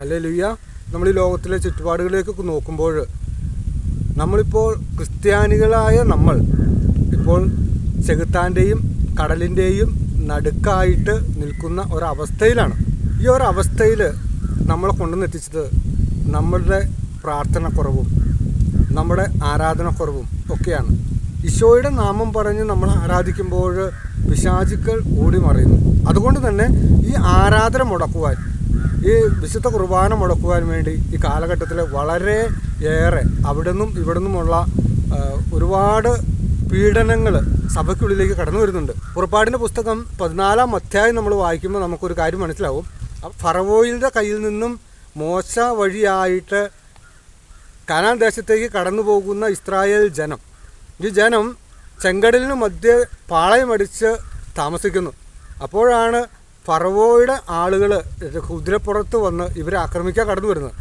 അല്ലേ ലുയ്യ നമ്മൾ ഈ ലോകത്തിലെ ചുറ്റുപാടുകളിലേക്കൊക്കെ നോക്കുമ്പോൾ നമ്മളിപ്പോൾ ക്രിസ്ത്യാനികളായ നമ്മൾ ഇപ്പോൾ ചെകുത്താന്റെയും കടലിന്റെയും നടുക്കായിട്ട് നിൽക്കുന്ന ഒരവസ്ഥയിലാണ്. ഈ ഒരവസ്ഥയിൽ നമ്മളെ കൊണ്ടുവന്നെത്തിച്ചത് നമ്മളുടെ പ്രാർത്ഥനക്കുറവും നമ്മുടെ ആരാധനക്കുറവും ഒക്കെയാണ്. ഈശോയുടെ നാമം പറഞ്ഞ് നമ്മൾ ആരാധിക്കുമ്പോൾ പിശാചുക്കൾ ഓടി മറയുന്നു അതുകൊണ്ട് തന്നെ ഈ ആരാധന മുടക്കുവാൻ ഈ വിശുദ്ധ കുർബാന മുടക്കുവാൻ വേണ്ടി ഈ കാലഘട്ടത്തിൽ വളരെ ഏറെ അവിടെ നിന്നും ഇവിടെ നിന്നുമുള്ള ഒരുപാട് പീഡനങ്ങൾ സഭയ്ക്കുള്ളിലേക്ക് കടന്നു വരുന്നുണ്ട്. പുറപ്പാടിന്റെ പുസ്തകം പതിനാലാം അധ്യായം നമ്മൾ വായിക്കുമ്പോൾ നമുക്കൊരു കാര്യം മനസ്സിലാവും. ഫറവോയിലിന്റെ കയ്യിൽ നിന്നും മോശ വഴിയായിട്ട് കനാൻ ദേശത്തേക്ക് കടന്നു പോകുന്ന ഇസ്രായേൽ ജനം. ഈ ജനം ചെങ്കടലിന് മധ്യ പാളയമടിച്ച് താമസിക്കുന്നു. അപ്പോഴാണ് ഫറവോയുടെ ആളുകൾ കുതിരപ്പുറത്ത് വന്ന് ഇവരെ ആക്രമിക്കാൻ കടന്നു വരുന്നത്.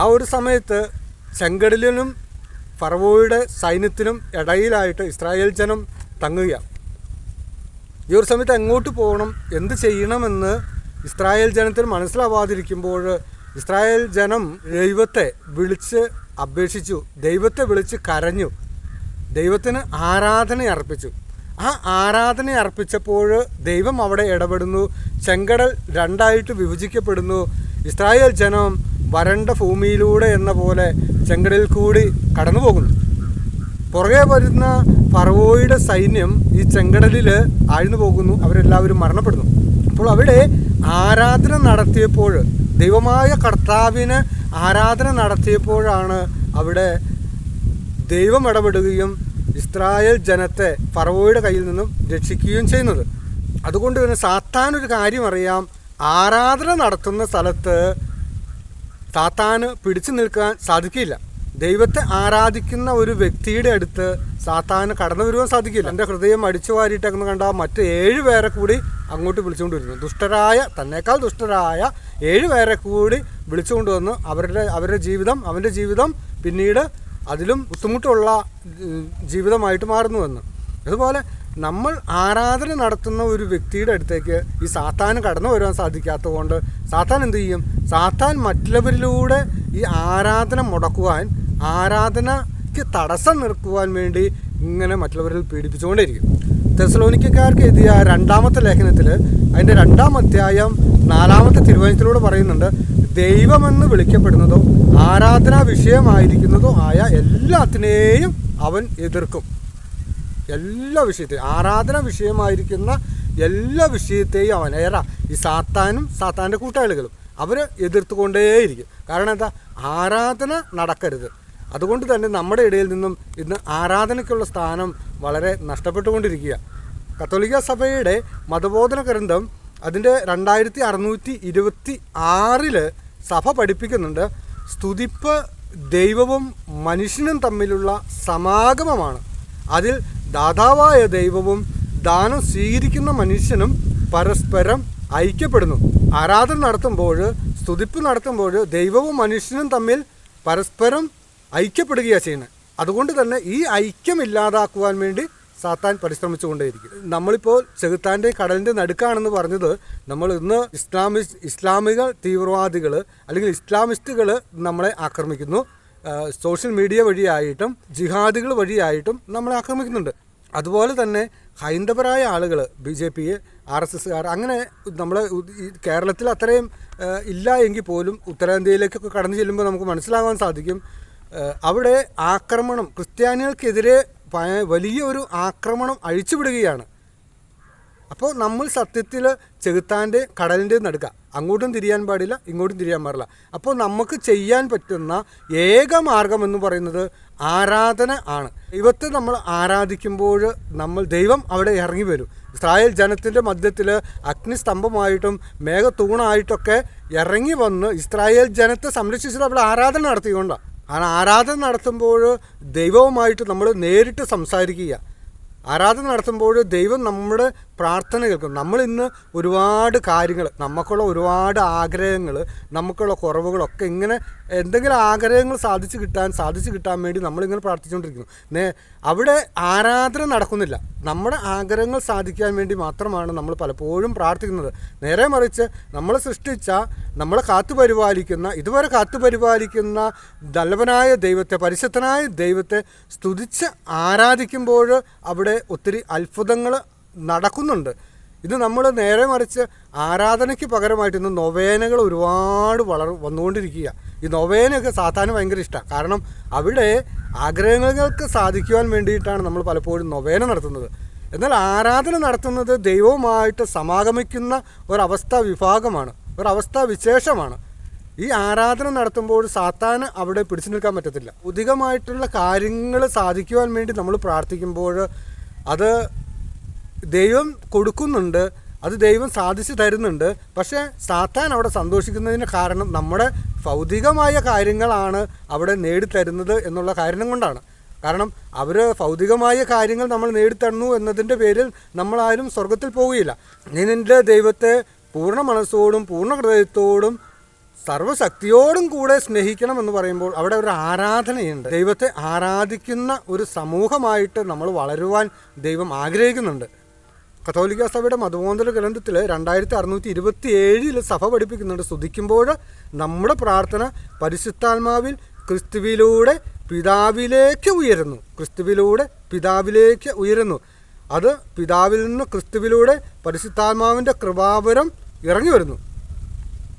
ആ ഒരു സമയത്ത് ചെങ്കടലിനും ഫറവോയുടെ സൈന്യത്തിനും ഇടയിലായിട്ട് ഇസ്രായേൽ ജനം തങ്ങുകയാണ്. ഈ ഒരു സമയത്ത് എങ്ങോട്ട് പോകണം എന്ത് ചെയ്യണമെന്ന് ഇസ്രായേൽ ജനത്തിന് മനസ്സിലാവാതിരിക്കുമ്പോൾ ഇസ്രായേൽ ജനം ദൈവത്തെ വിളിച്ച് അപേക്ഷിച്ചു ദൈവത്തെ വിളിച്ച് കരഞ്ഞു ദൈവത്തിന് ആരാധന അർപ്പിച്ചു ആ ആരാധന അർപ്പിച്ചപ്പോൾ ദൈവം അവിടെ ഇടപെടുന്നു. ചെങ്കടൽ രണ്ടായിട്ട് വിഭജിക്കപ്പെടുന്നു. ഇസ്രായേൽ ജനം വരണ്ട ഭൂമിയിലൂടെ എന്ന പോലെ ചെങ്കടലിൽ കൂടി കടന്നു പോകുന്നു. പുറകെ വരുന്ന ഫറവോയുടെ സൈന്യം ഈ ചെങ്കടലിൽ ആഴ്ന്നു പോകുന്നു. അവരെല്ലാവരും മരണപ്പെടുന്നു. അപ്പോൾ അവിടെ ആരാധന നടത്തിയപ്പോൾ ദൈവമായ കർത്താവിന് ആരാധന നടത്തിയപ്പോഴാണ് അവിടെ ദൈവം ഇടപെടുകയും ഇസ്രായേൽ ജനത്തെ ഫറവോയുടെ കയ്യിൽ നിന്നും രക്ഷിക്കുകയും ചെയ്യുന്നത്. അതുകൊണ്ട് തന്നെ സാത്താൻ ഒരു കാര്യം അറിയാം. ആരാധന നടത്തുന്ന സ്ഥലത്ത് സാത്താന് പിടിച്ചു നിൽക്കാൻ സാധിക്കില്ല. ദൈവത്തെ ആരാധിക്കുന്ന ഒരു വ്യക്തിയുടെ അടുത്ത് സാത്താന് കടന്നു വരുവാൻ സാധിക്കില്ല. എന്റെ ഹൃദയം അടിച്ചു വാരിയിട്ടെന്ന് കണ്ട മറ്റ് ഏഴ് പേരെ കൂടി അങ്ങോട്ട് വിളിച്ചുകൊണ്ട് വരുന്നു ദുഷ്ടരായ തന്നേക്കാൾ ദുഷ്ടരായ ഏഴ് പേരെ കൂടി വിളിച്ചുകൊണ്ട് വന്ന് അവരുടെ അവരുടെ ജീവിതം അവന്റെ ജീവിതം പിന്നീട് അതിലും ബുദ്ധിമുട്ടുള്ള ജീവിതമായിട്ട് മാറുന്നുവെന്ന് അതുപോലെ നമ്മൾ ആരാധന നടത്തുന്ന ഒരു വ്യക്തിയുടെ അടുത്തേക്ക് ഈ സാത്താൻ കടന്നു വരാൻ സാധിക്കാത്തത് കൊണ്ട് സാത്താൻ എന്തു ചെയ്യും? സാത്താൻ മറ്റുള്ളവരിലൂടെ ഈ ആരാധന മുടക്കുവാൻ ആരാധനയ്ക്ക് തടസ്സം നിൽക്കുവാൻ വേണ്ടി ഇങ്ങനെ മറ്റുള്ളവരിൽ പീഡിപ്പിച്ചുകൊണ്ടേയിരിക്കും തെസലോനിക്കാർക്ക് എഴുതിയ രണ്ടാമത്തെ ലേഖനത്തിൽ അതിന്റെ രണ്ടാം അധ്യായം നാലാമത്തെ തിരുവനന്തപുരത്തിലൂടെ പറയുന്നുണ്ട് ദൈവമെന്ന് വിളിക്കപ്പെടുന്നതോ ആരാധനാ വിഷയമായിരിക്കുന്നതോ ആയ എല്ലാത്തിനെയും അവൻ എതിർക്കും. എല്ലാ വിഷയത്തെയും ആരാധന വിഷയമായിരിക്കുന്ന എല്ലാ വിഷയത്തെയും അവൻ ഏറാ ഈ സാത്താനും സാത്താന്റെ കൂട്ടാളികളും അവർ എതിർത്തുകൊണ്ടേയിരിക്കും. കാരണം എന്താ? ആരാധന നടക്കരുത്. അതുകൊണ്ട് തന്നെ നമ്മുടെ ഇടയിൽ നിന്നും ഇന്ന് ആരാധനയ്ക്കുള്ള സ്ഥാനം വളരെ നഷ്ടപ്പെട്ടുകൊണ്ടിരിക്കുക. കത്തോലിക്ക സഭയുടെ മതബോധന ഗ്രന്ഥം അതിന്റെ രണ്ടായിരത്തി അറുന്നൂറ്റി ഇരുപത്തി ആറിൽ സഭ പഠിപ്പിക്കുന്നുണ്ട്. സ്തുതിപ്പ് ദൈവവും മനുഷ്യനും തമ്മിലുള്ള സമാഗമമാണ്. അതിൽ ദാതാവായ ദൈവവും ദാനം സ്വീകരിക്കുന്ന മനുഷ്യനും പരസ്പരം ഐക്യപ്പെടുന്നു. ആരാധന നടത്തുമ്പോൾ സ്തുതിപ്പ് നടത്തുമ്പോൾ ദൈവവും മനുഷ്യനും തമ്മിൽ പരസ്പരം ഐക്യപ്പെടുകയാണ് ചെയ്യുന്നത്. അതുകൊണ്ട് തന്നെ ഈ ഐക്യം ഇല്ലാതാക്കുവാൻ വേണ്ടി സാത്താൻ പരിശ്രമിച്ചുകൊണ്ടേയിരിക്കും. നമ്മളിപ്പോൾ ചെകുത്താന്റെ കടലിന്റെ നടുക്കാണെന്ന് പറഞ്ഞത് നമ്മൾ ഇന്ന് ഇസ്ലാമിസ് ഇസ്ലാമിക തീവ്രവാദികൾ അല്ലെങ്കിൽ ഇസ്ലാമിസ്റ്റുകൾ നമ്മളെ ആക്രമിക്കുന്നു. സോഷ്യൽ മീഡിയ വഴിയായിട്ടും ജിഹാദികൾ വഴിയായിട്ടും നമ്മളെ ആക്രമിക്കുന്നുണ്ട്. അതുപോലെ തന്നെ ഹൈന്ദവരായ ആളുകൾ B J P R S എസ്സുകാർ അങ്ങനെ ഈ കേരളത്തിൽ അത്രയും ഇല്ല എങ്കിൽ പോലും ഉത്തരേന്ത്യയിലേക്കൊക്കെ കടന്നു ചെല്ലുമ്പോൾ നമുക്ക് മനസ്സിലാകാൻ സാധിക്കും. അവിടെ ആക്രമണം ക്രിസ്ത്യാനികൾക്കെതിരെ ഭയ- വലിയൊരു ആക്രമണം അഴിച്ചുവിടുകയാണ്. അപ്പോൾ നമ്മൾ സത്യത്തിൽ ചെകുത്താന്റെ കടലിന്റെ നടുക്കുക അങ്ങോട്ടും തിരിയാൻ പാടില്ല ഇങ്ങോട്ടും തിരിയാൻ പാടില്ല. അപ്പോൾ നമുക്ക് ചെയ്യാൻ പറ്റുന്ന ഏക മാർഗം എന്ന് പറയുന്നത് ആരാധന ആണ്. ദൈവത്തെ നമ്മൾ ആരാധിക്കുമ്പോൾ നമ്മൾ ദൈവം അവിടെ ഇറങ്ങി വരും. ഇസ്രായേൽ ജനത്തിന്റെ മധ്യത്തിൽ അഗ്നിസ്തംഭമായിട്ടും മേഘത്തൂണായിട്ടൊക്കെ ഇറങ്ങി വന്ന് ഇസ്രായേൽ ജനത്തെ സംരക്ഷിച്ചത് അവിടെ ആരാധന നടത്തിക്കൊണ്ടാണ് ആരാധന നടത്തുമ്പോൾ ദൈവവുമായിട്ട് നമ്മൾ നേരിട്ട് സംസാരിക്കുക. ആരാധന നടത്തുമ്പോൾ ദൈവം നമ്മുടെ പ്രാർത്ഥന കേൾക്കും നമ്മൾ ഇന്ന് ഒരുപാട് കാര്യങ്ങൾ നമുക്കുള്ള ഒരുപാട് ആഗ്രഹങ്ങൾ നമുക്കുള്ള കുറവുകളൊക്കെ ഇങ്ങനെ എന്തെങ്കിലും ആഗ്രഹങ്ങൾ സാധിച്ചു കിട്ടാൻ സാധിച്ചു കിട്ടാൻ വേണ്ടി നമ്മളിങ്ങനെ പ്രാർത്ഥിച്ചുകൊണ്ടിരിക്കുന്നു. നേ അവിടെ ആരാധന നടക്കുന്നില്ല. നമ്മുടെ ആഗ്രഹങ്ങൾ സാധിക്കാൻ വേണ്ടി മാത്രമാണ് നമ്മൾ പലപ്പോഴും പ്രാർത്ഥിക്കുന്നത്. നേരെ മറിച്ച് നമ്മളെ സൃഷ്ടിച്ച നമ്മളെ കാത്തു പരിപാലിക്കുന്ന ഇതുവരെ കാത്തു പരിപാലിക്കുന്ന നല്ലവനായ ദൈവത്തെ പരിശുദ്ധനായ ദൈവത്തെ സ്തുതിച്ച് ആരാധിക്കുമ്പോൾ അവിടെ ഒത്തിരി അത്ഭുതങ്ങൾ നടക്കുന്നുണ്ട്. ഇത് നമ്മൾ നേരെ മറിച്ച് ആരാധനയ്ക്ക് പകരമായിട്ട് ഇന്ന് നൊവേനകൾ ഒരുപാട് വളർ വന്നുകൊണ്ടിരിക്കുക. ഈ നൊവേനയൊക്കെ സാധാരണ ഭയങ്കര ഇഷ്ടമാണ് കാരണം അവിടെ ആഗ്രഹങ്ങൾക്ക് സാധിക്കുവാൻ വേണ്ടിയിട്ടാണ് നമ്മൾ പലപ്പോഴും നൊവേന നടത്തുന്നത്. എന്നാൽ ആരാധന നടത്തുന്നത് ദൈവവുമായിട്ട് സമാഗമിക്കുന്ന ഒരവസ്ഥ വിഭാഗമാണ്. ഒരവസ്ഥ വിശേഷമാണ്. ഈ ആരാധന നടത്തുമ്പോൾ സാത്താന് അവിടെ പിടിച്ചു നിൽക്കാൻ പറ്റത്തില്ല. ഉദികമായിട്ടുള്ള കാര്യങ്ങൾ സാധിക്കുവാൻ വേണ്ടി നമ്മൾ പ്രാർത്ഥിക്കുമ്പോൾ അത് ദൈവം കൊടുക്കുന്നുണ്ട് അത് ദൈവം സാധിച്ചു തരുന്നുണ്ട്. പക്ഷേ സാത്താൻ അവിടെ സന്തോഷിക്കുന്നതിന് കാരണം നമ്മുടെ ഭൗതികമായ കാര്യങ്ങളാണ് അവിടെ നേടിത്തരുന്നത് എന്നുള്ള കാരണം കൊണ്ടാണ്. കാരണം അവർ ഭൗതികമായ കാര്യങ്ങൾ നമ്മൾ നേടിത്തന്നു എന്നതിന്റെ പേരിൽ നമ്മളാരും സ്വർഗത്തിൽ പോവുകയില്ല. നീ നിന്റെ ദൈവത്തെ പൂർണ മനസ്സോടും പൂർണ ഹൃദയത്തോടും സർവശക്തിയോടും കൂടെ സ്നേഹിക്കണം എന്ന് പറയുമ്പോൾ അവിടെ ഒരു ആരാധനയുണ്ട്. ദൈവത്തെ ആരാധിക്കുന്ന ഒരു സമൂഹമായിട്ട് നമ്മൾ വളരുവാൻ ദൈവം ആഗ്രഹിക്കുന്നുണ്ട്. കത്തോലിക്ക സഭയുടെ മതബോധന ഗ്രന്ഥത്തിൽ രണ്ടായിരത്തി അറുന്നൂറ്റി ഇരുപത്തി ഏഴിൽ സഭ പഠിപ്പിക്കുന്നുണ്ട്. സ്തുതിക്കുമ്പോൾ നമ്മുടെ പ്രാർത്ഥന പരിശുദ്ധാത്മാവിൽ ക്രിസ്തുവിലൂടെ പിതാവിലേക്ക് ഉയരുന്നു. ക്രിസ്തുവിലൂടെ പിതാവിലേക്ക് ഉയരുന്നു. അത് പിതാവിൽ നിന്ന് ക്രിസ്തുവിലൂടെ പരിശുദ്ധാത്മാവിന്റെ കൃപാവരം ഇറങ്ങി വരുന്നു.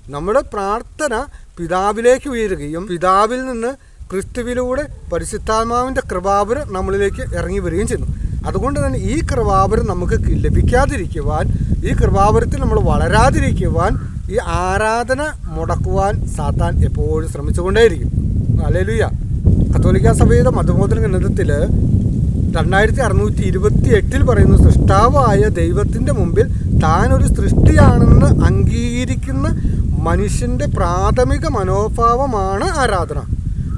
നമ്മുടെ പ്രാർത്ഥന പിതാവിലേക്ക് ഉയരുകയും പിതാവിൽ നിന്ന് ക്രിസ്തുവിലൂടെ പരിശുദ്ധാത്മാവിന്റെ കൃപാവരം നമ്മളിലേക്ക് ഇറങ്ങി വരികയും ചെയ്യുന്നു. അതുകൊണ്ട് തന്നെ ഈ കൃപാവരം നമുക്ക് ലഭിക്കാതിരിക്കുവാൻ ഈ കൃപാവരത്തിൽ നമ്മൾ വളരാതിരിക്കുവാൻ ഈ ആരാധന മുടക്കുവാൻ സാത്താൻ എപ്പോഴും ശ്രമിച്ചുകൊണ്ടേയിരിക്കും. അല്ലേലുയ്യ കത്തോലിക്ക സഭയുടെ മതബോധന ഗ്രന്ഥത്തിൽ രണ്ടായിരത്തി അറുന്നൂറ്റി ഇരുപത്തി എട്ടിൽ പറയുന്നു സൃഷ്ടാവായ ദൈവത്തിന്റെ മുമ്പിൽ താൻ ഒരു സൃഷ്ടിയാണെന്ന് അംഗീകരിക്കുന്ന മനുഷ്യന്റെ പ്രാഥമിക മനോഭാവമാണ് ആരാധന.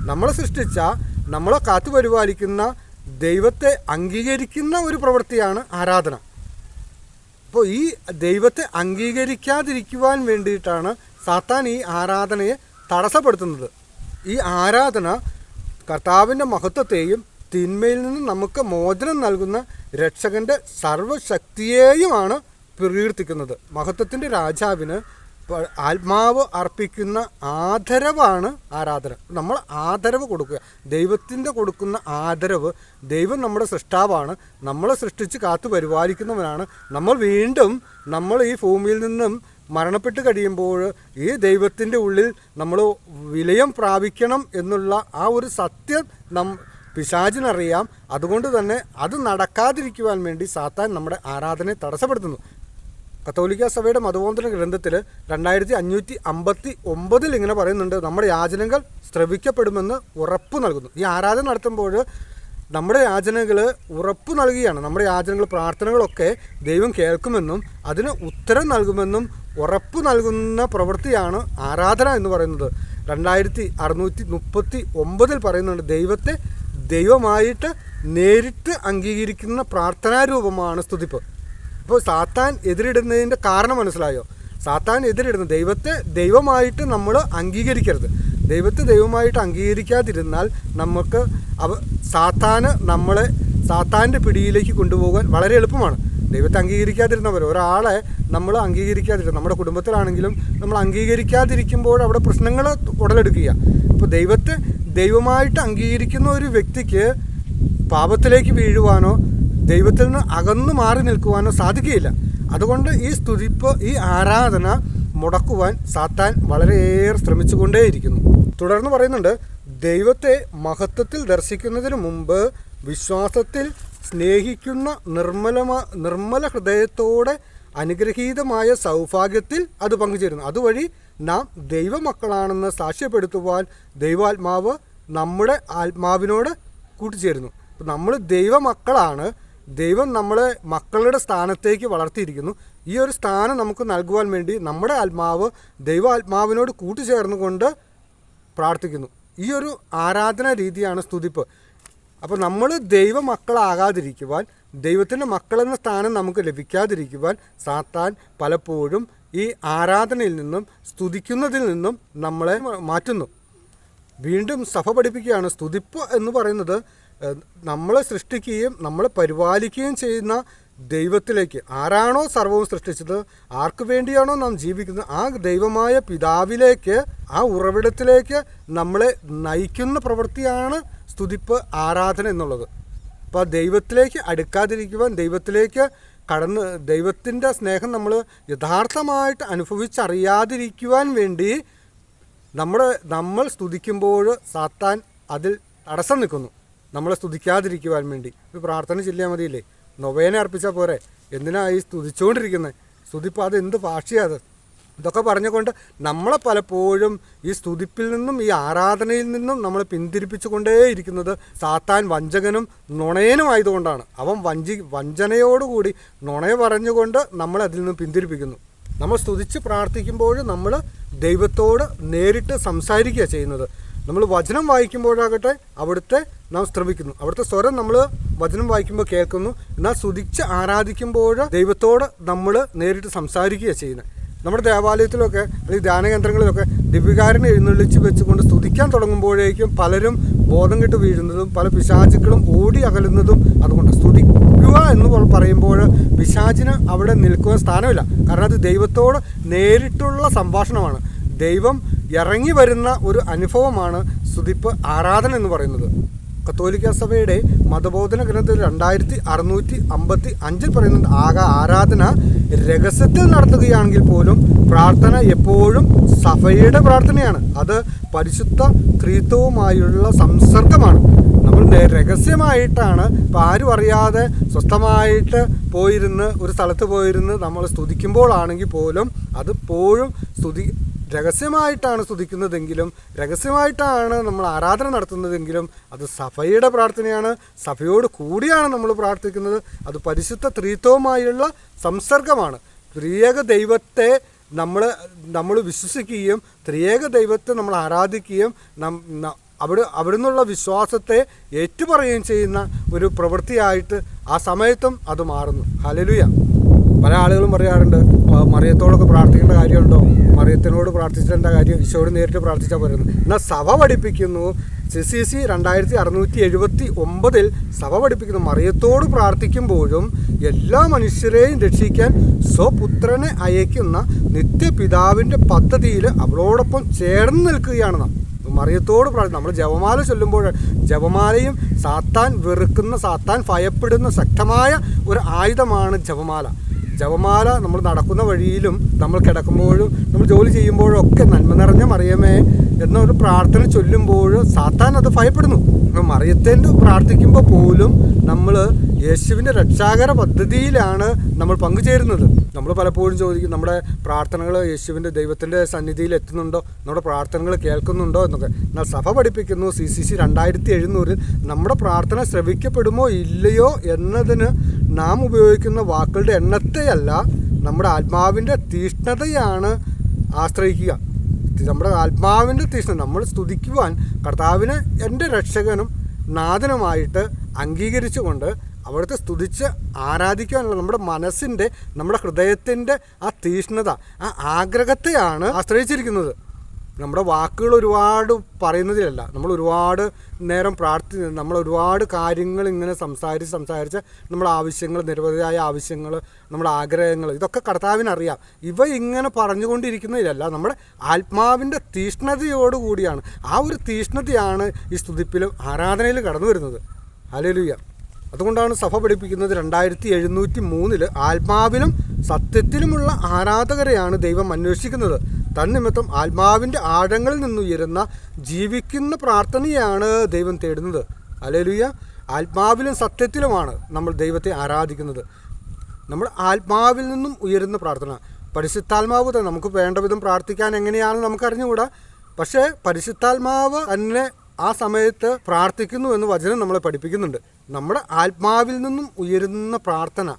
നമ്മളെ സൃഷ്ടിച്ച നമ്മളെ കാത്തുപരിപാലിക്കുന്ന ദൈവത്തെ അംഗീകരിക്കുന്ന ഒരു പ്രവൃത്തിയാണ് ആരാധന. അപ്പോൾ ഈ ദൈവത്തെ അംഗീകരിക്കാതിരിക്കുവാൻ വേണ്ടിയിട്ടാണ് സാത്താൻ ഈ ആരാധനയെ തടസ്സപ്പെടുത്തുന്നത്. ഈ ആരാധന കർത്താവിന്റെ മഹത്വത്തെയും തിന്മയിൽ നിന്ന് നമുക്ക് മോചനം നൽകുന്ന രക്ഷകന്റെ സർവശക്തിയെയുമാണ് പ്രകീർത്തിക്കുന്നത്. മഹത്വത്തിന്റെ രാജാവിന് ആത്മാവ് അർപ്പിക്കുന്ന ആദരവാണ് ആരാധന. നമ്മൾ ആദരവ് കൊടുക്കുക. ദൈവത്തിന്റെ കൊടുക്കുന്ന ആദരവ് ദൈവം നമ്മുടെ സൃഷ്ടാവാണ്. നമ്മളെ സൃഷ്ടിച്ച് കാത്തു പരിപാലിക്കുന്നവനാണ്. നമ്മൾ വീണ്ടും നമ്മൾ ഈ ഭൂമിയിൽ നിന്നും മരണപ്പെട്ട് കഴിയുമ്പോൾ ഈ ദൈവത്തിന്റെ ഉള്ളിൽ നമ്മൾ വിലയം പ്രാപിക്കണം എന്നുള്ള ആ ഒരു സത്യം നം പിശാചിനറിയാം. അതുകൊണ്ട് തന്നെ അത് നടക്കാതിരിക്കുവാൻ വേണ്ടി സാത്താൻ നമ്മുടെ ആരാധനയെ തടസ്സപ്പെടുത്തുന്നു. കത്തോലിക്ക സഭയുടെ മതബോധന ഗ്രന്ഥത്തിൽ രണ്ടായിരത്തി അഞ്ഞൂറ്റി അമ്പത്തി ഒമ്പതിൽ ഇങ്ങനെ പറയുന്നുണ്ട് നമ്മുടെ യാചനകൾ ശ്രവിക്കപ്പെടുമെന്ന് ഉറപ്പ് നൽകുന്നു. ഈ ആരാധന നടത്തുമ്പോൾ നമ്മുടെ യാചനകൾ ഉറപ്പ് നൽകുകയാണ്. നമ്മുടെ യാചനകൾ പ്രാർത്ഥനകളൊക്കെ ദൈവം കേൾക്കുമെന്നും അതിന് ഉത്തരം നൽകുമെന്നും ഉറപ്പ് നൽകുന്ന പ്രവൃത്തിയാണ് ആരാധന എന്ന് പറയുന്നത്. രണ്ടായിരത്തി അറുന്നൂറ്റി മുപ്പത്തി ഒമ്പതിൽ പറയുന്നുണ്ട് ദൈവത്തെ ദൈവമായിട്ട് നേരിട്ട് അംഗീകരിക്കുന്ന പ്രാർത്ഥനാരൂപമാണ് സ്തുതിപ്പ്. ഇപ്പോൾ സാത്താൻ എതിരിടുന്നതിന്റെ കാരണം മനസ്സിലായോ? സാത്താൻ എതിരിടുന്ന ദൈവത്തെ ദൈവമായിട്ട് നമ്മൾ അംഗീകരിക്കരുത്. ദൈവത്തെ ദൈവമായിട്ട് അംഗീകരിക്കാതിരുന്നാൽ നമുക്ക് അവ സാത്താന് നമ്മളെ സാത്താന്റെ പിടിയിലേക്ക് കൊണ്ടുപോകാൻ വളരെ എളുപ്പമാണ്. ദൈവത്തെ അംഗീകരിക്കാതിരുന്നവർ ഒരാളെ നമ്മൾ അംഗീകരിക്കാതിരുന്ന നമ്മുടെ കുടുംബത്തിലാണെങ്കിലും നമ്മൾ അംഗീകരിക്കാതിരിക്കുമ്പോൾ അവിടെ പ്രശ്നങ്ങൾ ഉടലെടുക്കുക. അപ്പോൾ ദൈവത്തെ ദൈവമായിട്ട് അംഗീകരിക്കുന്ന ഒരു വ്യക്തിക്ക് പാപത്തിലേക്ക് വീഴുവാനോ ദൈവത്തിൽ നിന്ന് അകന്നു മാറി നിൽക്കുവാനോ സാധിക്കുകയില്ല. അതുകൊണ്ട് ഈ സ്തുതിപ്പ് ഈ ആരാധന മുടക്കുവാൻ സാത്താൻ വളരെയേറെ ശ്രമിച്ചുകൊണ്ടേയിരിക്കുന്നു. തുടർന്ന് പറയുന്നുണ്ട് ദൈവത്തെ മഹത്വത്തിൽ ദർശിക്കുന്നതിന് മുമ്പ് വിശ്വാസത്തിൽ സ്നേഹിക്കുന്ന നിർമ്മല നിർമ്മല ഹൃദയത്തോടെ അനുഗ്രഹീതമായ സൗഭാഗ്യത്തിൽ അത് പങ്കുചേരുന്നു. അതുവഴി നാം ദൈവമക്കളാണെന്ന് സാക്ഷ്യപ്പെടുത്തുവാൻ ദൈവാത്മാവ് നമ്മുടെ ആത്മാവിനോട് കൂട്ടിച്ചേരുന്നു. നമ്മൾ ദൈവമക്കളാണ് ദൈവം നമ്മളെ മക്കളുടെ സ്ഥാനത്തേക്ക് വളർത്തിയിരിക്കുന്നു. ഈ ഒരു സ്ഥാനം നമുക്ക് നൽകുവാൻ വേണ്ടി നമ്മുടെ ആത്മാവ് ദൈവ ദൈവാത്മാവിനോട് കൂട്ടിച്ചേർന്നുകൊണ്ട് പ്രാർത്ഥിക്കുന്നു. ഈ ഒരു ആരാധന രീതിയാണ് സ്തുതിപ്പ്. അപ്പോൾ നമ്മൾ ദൈവ മക്കളാകാതിരിക്കുവാൻ ദൈവത്തിന്റെ മക്കളെന്ന സ്ഥാനം നമുക്ക് ലഭിക്കാതിരിക്കുവാൻ സാത്താൻ പലപ്പോഴും ഈ ആരാധനയിൽ നിന്നും സ്തുതിക്കുന്നതിൽ നിന്നും നമ്മളെ മാറ്റുന്നു. വീണ്ടും സഭ പഠിപ്പിക്കുകയാണ് സ്തുതിപ്പ് എന്ന് പറയുന്നത് നമ്മളെ സൃഷ്ടിക്കുകയും നമ്മളെ പരിപാലിക്കുകയും ചെയ്യുന്ന ദൈവത്തിലേക്ക് ആരാണോ സർവവും സൃഷ്ടിച്ചത് ആർക്ക് വേണ്ടിയാണോ നാം ജീവിക്കുന്നത് ആ ദൈവമായ പിതാവിലേക്ക് ആ ഉറവിടത്തിലേക്ക് നമ്മളെ നയിക്കുന്ന പ്രവൃത്തിയാണ് സ്തുതിപ്പ് ആരാധന എന്നുള്ളത്. അപ്പോൾ ദൈവത്തിലേക്ക് അടുക്കാതിരിക്കുവാൻ ദൈവത്തിലേക്ക് കടന്ന് ദൈവത്തിന്റെ സ്നേഹം നമ്മൾ യഥാർത്ഥമായിട്ട് അനുഭവിച്ചറിയാതിരിക്കുവാൻ വേണ്ടി നമ്മൾ നമ്മൾ സ്തുതിക്കുമ്പോൾ സാത്താൻ അതിൽ തടസ്സം നിൽക്കുന്നു. നമ്മളെ സ്തുതിക്കാതിരിക്കുവാൻ വേണ്ടി. ഒരു പ്രാർത്ഥന ചെല്ലിയാൽ മതിയില്ലേ? നൊവേനെ അർപ്പിച്ചാൽ പോരെ. എന്തിനാ ഈ സ്തുതിച്ചുകൊണ്ടിരിക്കുന്നത് സ്തുതിപ്പോൾ അത് എന്ത് ഭാഷയാണ് അത്? ഇതൊക്കെ പറഞ്ഞുകൊണ്ട് നമ്മളെ പലപ്പോഴും ഈ സ്തുതിപ്പിൽ നിന്നും ഈ ആരാധനയിൽ നിന്നും നമ്മളെ പിന്തിരിപ്പിച്ചുകൊണ്ടേയിരിക്കുന്നത് സാത്താൻ വഞ്ചകനും നുണയനുമായതുകൊണ്ടാണ് അവൻ വഞ്ചി വഞ്ചനയോടുകൂടി നുണയ പറഞ്ഞുകൊണ്ട് നമ്മളെ അതിൽ നിന്നും പിന്തിരിപ്പിക്കുന്നു. നമ്മൾ സ്തുതിച്ച് പ്രാർത്ഥിക്കുമ്പോൾ നമ്മൾ ദൈവത്തോട് നേരിട്ട് സംസാരിക്കുക ചെയ്യുന്നത്. നമ്മൾ വചനം വായിക്കുമ്പോഴാകട്ടെ അവിടുത്തെ നാം ശ്രമിക്കുന്നു. അവിടുത്തെ സ്വരം നമ്മൾ വചനം വായിക്കുമ്പോൾ കേൾക്കുന്നു. എന്നാൽ സ്തുതിച്ച് ആരാധിക്കുമ്പോൾ ദൈവത്തോട് നമ്മൾ നേരിട്ട് സംസാരിക്കുകയാണ് ചെയ്യുന്നത്. നമ്മുടെ ദേവാലയത്തിലൊക്കെ അല്ലെങ്കിൽ ധ്യാനകേന്ദ്രങ്ങളിലൊക്കെ ദിവ്യകാരനെ എഴുന്നള്ളിച്ച് വെച്ചുകൊണ്ട് സ്തുതിക്കാൻ തുടങ്ങുമ്പോഴേക്കും പലരും ബോധം കെട്ട് വീഴുന്നതും പല പിശാചുക്കളും ഓടി അകലുന്നതും അതുകൊണ്ട് സ്തുതിക്കുക എന്ന് പറയുമ്പോൾ പിശാചിന് അവിടെ നിൽക്കുവാൻ സ്ഥാനമില്ല. കാരണം അത് ദൈവത്തോട് നേരിട്ടുള്ള സംഭാഷണമാണ്. ദൈവം ഇറങ്ങി വരുന്ന ഒരു അനുഭവമാണ് സ്തുതിപ്പ് ആരാധന എന്ന് പറയുന്നത്. കത്തോലിക്ക സഭയുടെ മതബോധന ഗ്രന്ഥത്തിൽ രണ്ടായിരത്തി അറുന്നൂറ്റി അമ്പത്തി അഞ്ചിൽ പറയുന്നുണ്ട് ആകെ ആരാധന രഹസ്യത്തിൽ നടത്തുകയാണെങ്കിൽ പോലും പ്രാർത്ഥന എപ്പോഴും സഭയുടെ പ്രാർത്ഥനയാണ്. അത് പരിശുദ്ധ ത്രീത്വവുമായുള്ള സംസർഗമാണ്. നമ്മൾ രഹസ്യമായിട്ടാണ് ഇപ്പം ആരും അറിയാതെ സ്വസ്ഥമായിട്ട് പോയിരുന്ന് ഒരു സ്ഥലത്ത് പോയിരുന്ന് നമ്മൾ സ്തുതിക്കുമ്പോഴാണെങ്കിൽ പോലും അത് എപ്പോഴും സ്തുതി രഹസ്യമായിട്ടാണ് സ്തുതിക്കുന്നതെങ്കിലും രഹസ്യമായിട്ടാണ് നമ്മൾ ആരാധന നടത്തുന്നതെങ്കിലും അത് സഭയുടെ പ്രാർത്ഥനയാണ്. സഭയോട് കൂടിയാണ് നമ്മൾ പ്രാർത്ഥിക്കുന്നത്. അത് പരിശുദ്ധ ത്രീത്വവുമായുള്ള സംസർഗമാണ്. ത്രിയേക ദൈവത്തെ നമ്മൾ നമ്മൾ വിശ്വസിക്കുകയും ത്രിയേക ദൈവത്തെ നമ്മൾ ആരാധിക്കുകയും അവിടെ അവിടെ നിന്നുള്ള വിശ്വാസത്തെ ഏറ്റുപറയുകയും ചെയ്യുന്ന ഒരു പ്രവൃത്തിയായിട്ട് ആ സമയത്തും അത് മാറുന്നു. ഹലലുയ പല ആളുകളും പറയാറുണ്ട് മറിയത്തോടൊക്കെ പ്രാർത്ഥിക്കേണ്ട കാര്യമുണ്ടോ? മറിയത്തിനോട് പ്രാർത്ഥിച്ചിട്ടേണ്ട കാര്യം? ഈശോട് നേരിട്ട് പ്രാർത്ഥിച്ചാൽ പോരുന്നു. എന്നാൽ സഭ പഠിപ്പിക്കുന്നു. സി സി സി രണ്ടായിരത്തി അറുന്നൂറ്റി എഴുപത്തി ഒമ്പതിൽ സഭ പഠിപ്പിക്കുന്നു. മറിയത്തോട് പ്രാർത്ഥിക്കുമ്പോഴും എല്ലാ മനുഷ്യരെയും രക്ഷിക്കാൻ സ്വപുത്രനെ അയക്കുന്ന നിത്യപിതാവിന്റെ പദ്ധതിയിൽ അവളോടൊപ്പം ചേർന്ന് നിൽക്കുകയാണ് നാം. മറിയത്തോട് പ്രാർത്ഥന നമ്മൾ ജപമാല ചൊല്ലുമ്പോൾ ജപമാലയും സാത്താൻ വെറുക്കുന്ന സാത്താൻ ഭയപ്പെടുന്ന ശക്തമായ ഒരു ആയുധമാണ് ജപമാല. ജപമാല നമ്മൾ നടക്കുന്ന വഴിയിലും നമ്മൾ കിടക്കുമ്പോഴും നമ്മൾ ജോലി ചെയ്യുമ്പോഴും ഒക്കെ നന്മ നിറഞ്ഞ മറിയമേ എന്നൊരു പ്രാർത്ഥന ചൊല്ലുമ്പോൾ സാത്താൻ അത് ഭയപ്പെടുന്നു. മറിയത്തേന്റെ പ്രാർത്ഥിക്കുമ്പോൾ പോലും നമ്മൾ യേശുവിന്റെ രക്ഷാകര പദ്ധതിയിലാണ് നമ്മൾ പങ്കുചേരുന്നത്. നമ്മൾ പലപ്പോഴും ചോദിക്കും നമ്മുടെ പ്രാർത്ഥനകൾ യേശുവിന്റെ ദൈവത്തിന്റെ സന്നിധിയിൽ എത്തുന്നുണ്ടോ? നമ്മുടെ പ്രാർത്ഥനകൾ കേൾക്കുന്നുണ്ടോ എന്നൊക്കെ. എന്നാൽ സഭ പഠിപ്പിക്കുന്നു സി സി സി രണ്ടായിരത്തി എഴുന്നൂറിൽ നമ്മുടെ പ്രാർത്ഥന ശ്രവിക്കപ്പെടുമോ ഇല്ലയോ എന്നതിന് നാം ഉപയോഗിക്കുന്ന വാക്കുകളുടെ എണ്ണത്തെയല്ല നമ്മുടെ ആത്മാവിന്റെ തീഷ്ണതയാണ് ആശ്രയിക്കുക. നമ്മുടെ ആത്മാവിന്റെ തീഷ്ണത നമ്മൾ സ്തുതിക്കുവാൻ കർത്താവിനെ എന്റെ രക്ഷകനും നാഥനുമായിട്ട് അംഗീകരിച്ചുകൊണ്ട് അവിടുത്തെ സ്തുതിച്ച് ആരാധിക്കാനുള്ള നമ്മുടെ മനസ്സിന്റെ നമ്മുടെ ഹൃദയത്തിന്റെ ആ തീഷ്ണത ആ ആഗ്രഹത്തെയാണ് ആശ്രയിച്ചിരിക്കുന്നത്. നമ്മുടെ വാക്കുകൾ ഒരുപാട് പറയുന്നതിലല്ല. നമ്മൾ ഒരുപാട് നേരം പ്രാർത്ഥി നമ്മൾ ഒരുപാട് കാര്യങ്ങൾ ഇങ്ങനെ സംസാരിച്ച് സംസാരിച്ച് നമ്മുടെ ആവശ്യങ്ങൾ നിരവധിയായ ആവശ്യങ്ങൾ നമ്മുടെ ആഗ്രഹങ്ങൾ ഇതൊക്കെ കർത്താവിനറിയാം. ഇവ ഇങ്ങനെ പറഞ്ഞുകൊണ്ടിരിക്കുന്നതിലല്ല നമ്മുടെ ആത്മാവിന്റെ തീഷ്ണതയോടുകൂടിയാണ് ആ ഒരു തീഷ്ണതയാണ് ഈ സ്തുതിപ്പിലും ആരാധനയിലും കടന്നു വരുന്നത് ഹല്ലേലൂയ. അതുകൊണ്ടാണ് സഭ പഠിപ്പിക്കുന്നത് രണ്ടായിരത്തി എഴുന്നൂറ്റി മൂന്നിൽ ആത്മാവിലും സത്യത്തിലുമുള്ള ആരാധകരെയാണ് ദൈവം അന്വേഷിക്കുന്നത്. തന്നിമിത്തം ആത്മാവിന്റെ ആഴങ്ങളിൽ നിന്നുയരുന്ന ജീവിക്കുന്ന പ്രാർത്ഥനയാണ് ദൈവം തേടുന്നത്. അലലുയ ആത്മാവിലും സത്യത്തിലുമാണ് നമ്മൾ ദൈവത്തെ ആരാധിക്കുന്നത്. നമ്മൾ ആത്മാവിൽ നിന്നും ഉയരുന്ന പ്രാർത്ഥന. പരിശുദ്ധാത്മാവ് തന്നെ നമുക്ക് വേണ്ട വിധം പ്രാർത്ഥിക്കാൻ എങ്ങനെയാണെന്ന് നമുക്കറിഞ്ഞുകൂടാ. പക്ഷേ പരിശുദ്ധാത്മാവ് തന്നെ ആ സമയത്ത് പ്രാർത്ഥിക്കുന്നു എന്ന് വചനം നമ്മളെ പഠിപ്പിക്കുന്നുണ്ട്. നമ്മുടെ ആത്മാവിൽ നിന്നും ഉയരുന്ന പ്രാർത്ഥന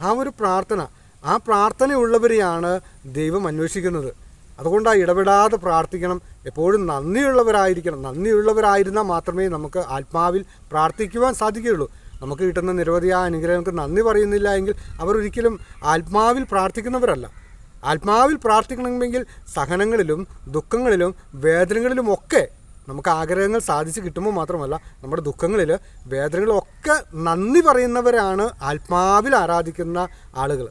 ആ ഒരു പ്രാർത്ഥന ആ പ്രാർത്ഥനയുള്ളവരെയാണ് ദൈവം അന്വേഷിക്കുന്നത്. അതുകൊണ്ട് ആ ഇടപെടാതെ പ്രാർത്ഥിക്കണം. എപ്പോഴും നന്ദിയുള്ളവരായിരിക്കണം. നന്ദിയുള്ളവരായിരുന്നാൽ മാത്രമേ നമുക്ക് ആത്മാവിൽ പ്രാർത്ഥിക്കുവാൻ സാധിക്കുകയുള്ളൂ. നമുക്ക് കിട്ടുന്ന നിരവധിയായ അനുഗ്രഹങ്ങൾക്ക് നന്ദി പറയുന്നില്ല എങ്കിൽ അവർ ഒരിക്കലും ആത്മാവിൽ പ്രാർത്ഥിക്കുന്നവരല്ല. ആത്മാവിൽ പ്രാർത്ഥിക്കണമെങ്കിൽ സഹനങ്ങളിലും ദുഃഖങ്ങളിലും വേദനകളിലും ഒക്കെ നമുക്ക് ആഗ്രഹങ്ങൾ സാധിച്ച് കിട്ടുമ്പോൾ മാത്രമല്ല നമ്മുടെ ദുഃഖങ്ങളിൽ വേദനകളൊക്കെ നന്ദി പറയുന്നവരാണ് ആത്മാവിൽ ആരാധിക്കുന്ന ആളുകൾ.